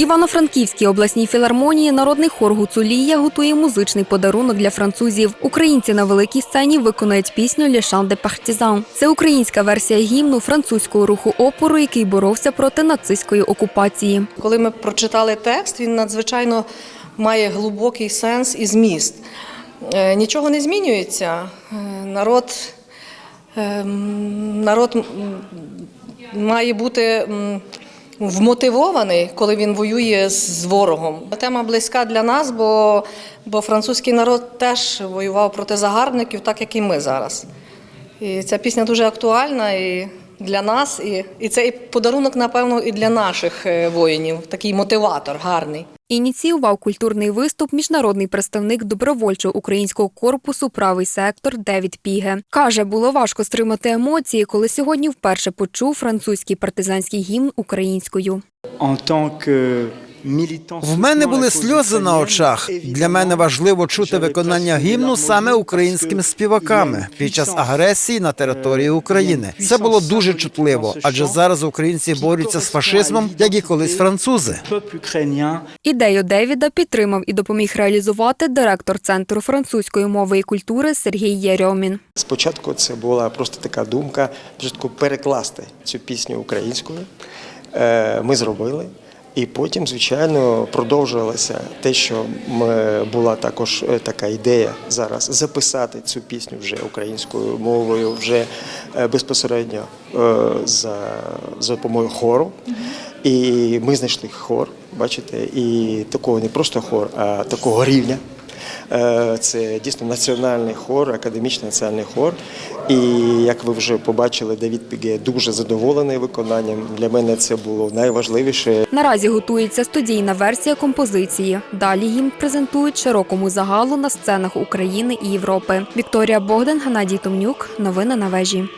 Івано-Франківській обласній філармонії народний хор Гуцулія готує музичний подарунок для французів. Українці на великій сцені виконають пісню «Le Chant des Partisans». Це українська версія гімну французького руху опору, який боровся проти нацистської окупації. Коли ми прочитали текст, він надзвичайно має глибокий сенс і зміст. Е, Нічого не змінюється. Е, Народ, ем, народ має бути вмотивований, коли він воює з ворогом. Тема близька для нас, бо, бо французький народ теж воював проти загарбників, так як і ми зараз. І ця пісня дуже актуальна і для нас, і, і цей подарунок, напевно, і для наших е, воїнів. Такий мотиватор гарний. Ініціював культурний виступ міжнародний представник добровольчого українського корпусу Правий сектор Девід Піге. Каже, було важко стримати емоції, коли сьогодні вперше почув французький партизанський гімн українською. En tant que В мене були сльози на очах. Для мене важливо чути виконання гімну саме українськими співаками під час агресії на території України. Це було дуже чутливо, адже зараз українці борються з фашизмом, як і колись французи. Ідею Девіда підтримав і допоміг реалізувати директор Центру французької мови і культури Сергій Єрьомін. Спочатку це була просто така думка, спочатку перекласти цю пісню українською. Е, Ми зробили. І потім, звичайно, продовжувалося те, що ми була також е, така ідея зараз записати цю пісню вже українською мовою, вже е, безпосередньо е, за, за допомогою хору. І ми знайшли хор, бачите, і такого не просто хор, а такого рівня. Е, Це дійсно національний хор, академічний національний хор. І як ви вже побачили, Давід Піге дуже задоволений виконанням. Для мене це було найважливіше. Наразі готується студійна версія композиції. Далі їм презентують широкому загалу на сценах України і Європи. Вікторія Богдан, Геннадій Томнюк. Новини на вежі.